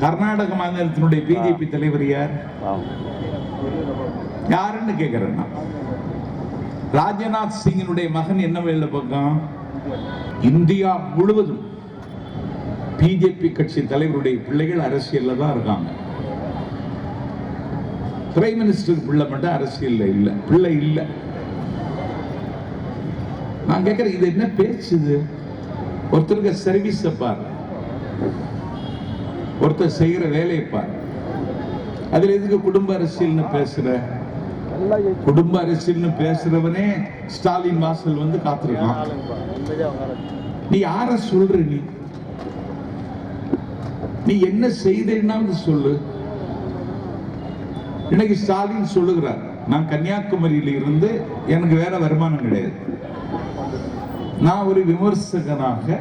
கர்நாடக மாநிலத்தினுடைய பிஜேபி தலைவர் யார்? யாருன்னு கேட்கிறேன் நான். சிங்கினுடைய மகன் என்ன வேலை பக்கம்? இந்தியா முழுவதும் பிஜேபி கட்சி தலைவருடைய பிள்ளைகள் அரசியல்ல தான் இருக்காங்க. பிரைம் மினிஸ்டர் பிள்ளை மட்டும் அரசியல்ல இல்ல. பிள்ளை இல்ல. நான் கேட்கிறேன் இது என்ன பேச்சு இது? ஒருத்தருக்கு சர்வீஸ் பாரு ஒருத்தர் செய்யற வேலையை பார். அதுல எதுக்கு குடும்ப அரசியல்னு பேசுற? குடும்ப அரசியல்னு பேசுறவனே ஸ்டாலின் வாசல் வந்து காத்திருக்கான் நீ யார சொல்ற நீ? நீ என்ன செய்தேன்னா சொல்லு. இன்னைக்கு ஸ்டாலின் சொல்லுகிறார் நான் கன்னியாகுமரியில இருந்து எனக்கு வேற வருமானம் கிடையாது. நான் ஒரு விமர்சகனாக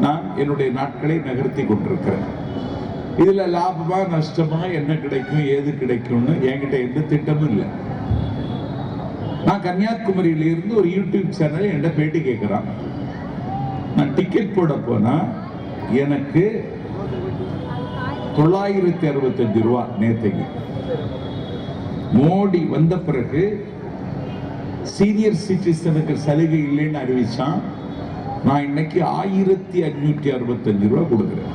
நான் என்னுடைய நாட்களை நகர்த்தி கொண்டிருக்கிறேன். இதுல லாபமா நஷ்டமா என்ன கிடைக்கும் ஏது கிடைக்கும்னு என்கிட்ட எந்த திட்டமும் இல்லை. நான் கன்னியாகுமரியில இருந்து ஒரு யூடியூப் சேனல் என்கிட்ட பேட்டி கேட்கிறான் நான் டிக்கெட் போட போனா எனக்கு தொள்ளாயிரத்தி அறுபத்தஞ்சு ரூபா நேத்தைக்கு. மோடி வந்த பிறகு சீனியர் சிட்டிசனுக்கு சலுகை இல்லைன்னு அறிவிச்சான். நான் இன்னைக்கு ஆயிரத்தி அஞ்சூற்றி அறுபத்தஞ்சு ரூபா கொடுக்குறேன்.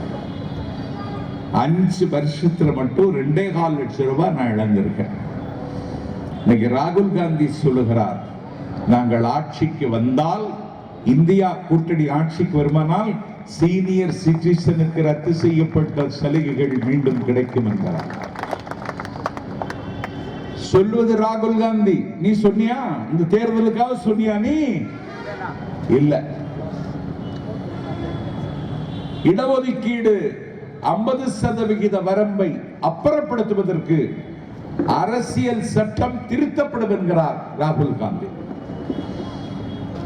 அஞ்சு வருஷத்துல மட்டும் ரெண்டே கால் லட்சம் ரூபாய் நான் இழந்திருக்கேன். இன்னைக்கு ராகுல் காந்தி சொல்லுகிறார் நாங்கள் ஆட்சிக்கு வந்தால் இந்தியா கூட்டணி ஆட்சிக்கு வருமானால் சீனியர் சிட்டிசனுக்கு ரத்து செய்யப்பட்ட சலுகைகள் மீண்டும் கிடைக்கும் என்கிறார். சொல்வது ராகுல் காந்தி. நீ சொன்னியா? இந்த தேர்தலுக்காக சொன்னியா நீ? இல்ல. இடஒதுக்கீடு ஐம்பது சதவிகித வரம்பை அப்புறப்படுத்துவதற்கு அரசியல் சட்டம் திருத்தப்படும் என்கிறார் ராகுல் காந்தி.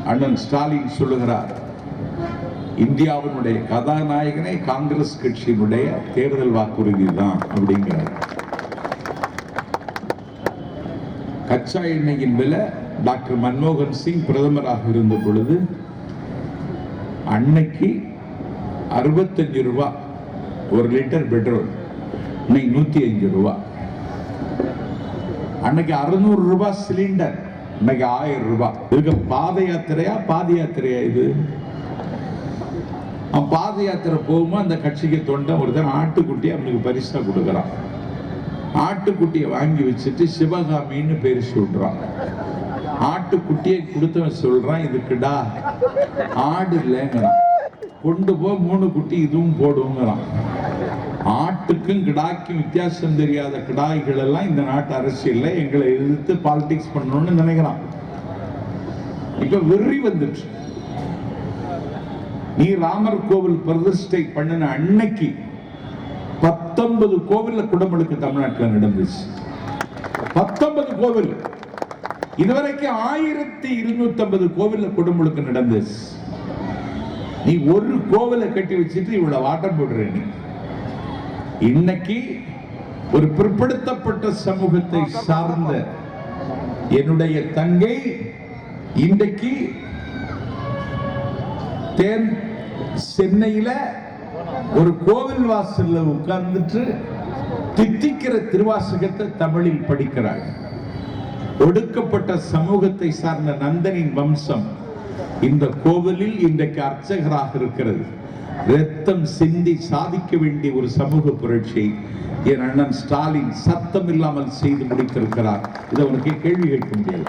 அண்ணன் ஸ்டாலின் சொல்லுகிறார் இந்தியாவினுடைய கதாநாயகனே காங்கிரஸ் கட்சியினுடைய தேர்தல் வாக்குறுதி தான் அப்படிங்கிறார். கச்சா எண்ணெயின் விலை டாக்டர் மன்மோகன் சிங் பிரதமராக இருந்த பொழுது அன்னைக்கு அறுபத்தஞ்சு ரூபா ஒரு லிட்டர் பெட்ரோல் இன்னைக்கு நூத்தி அஞ்சு ரூபா. அன்னைக்கு அறுநூறு ரூபாய் சிலிண்டர் இன்னைக்கு ஆயிரம் ரூபாய் இதுக்கு பாத யாத்திரையா பாத யாத்திரையா இது? அவன் பாத யாத்திரை போகும்போது அந்த கட்சிக்கு தொண்டை ஒருத்தர் ஆட்டுக்குட்டி அவனுக்கு பரிசா கொடுக்குறான். ஆட்டுக்குட்டியை வாங்கி வச்சுட்டு சிவகாமின்னு பேர் சொல்றான். ஆட்டுக்குட்டியை கொடுத்தவன் சொல்றான் இதுக்குடா. ஆடு இல்லைங்கிறான். கொண்டு போ மூணு குட்டி இதுவும் போடுங்கிறான் ஆட்டுக்கும் கிடாய்க்கும் வித்தியாசம் தெரியாத கிடாய்கள் எல்லாம் இந்த நாட்டு அரசியல்ல எங்களை எதிர்த்து பாலிடிக்ஸ் பண்ணணும்னு நினைக்கிறான். இப்ப வெறி வந்துட்டு நீ ராமர் கோவில் பிரதிஷ்டை பண்ணின அன்னைக்கு பத்தொன்பது கோவில்ல குடமுழுக்கு தமிழ்நாட்டில் நடந்துச்சு. பத்தொன்பது கோவில். இதுவரைக்கும் ஆயிரத்தி இருநூத்தி ஐம்பது கோவில்ல குடமுழுக்கு நடந்துச்சு. நீ ஒரு கோவிலை கட்டி வச்சுட்டு இவ்வளவு ஆட்டம் போடுற நீ. இன்னைக்கு ஒரு பிற்படுத்தப்பட்ட சமூகத்தை சார்ந்த என்னுடைய தங்கை இன்றைக்கு தேன் சென்னையில ஒரு கோவில் வாசல்ல உட்கார்ந்துட்டு தித்திக்கிற திருவாசகத்தை தமிழில் படிக்கிறாள் ஒடுக்கப்பட்ட சமூகத்தை சார்ந்த நந்தனின் வம்சம் இந்த கோவிலில் இன்றைக்கு அர்ச்சகராக இருக்கிறது. ரத்தம் சிந்தி சாதிக்க வேண்டிய ஒரு சமூக புரட்சி. என் அண்ணன் ஸ்டாலின் சத்தம் இல்லாமல் செய்து முடித்திருக்கிறார். இதை உனக்கு கேள்வி கேட்க முடியாது.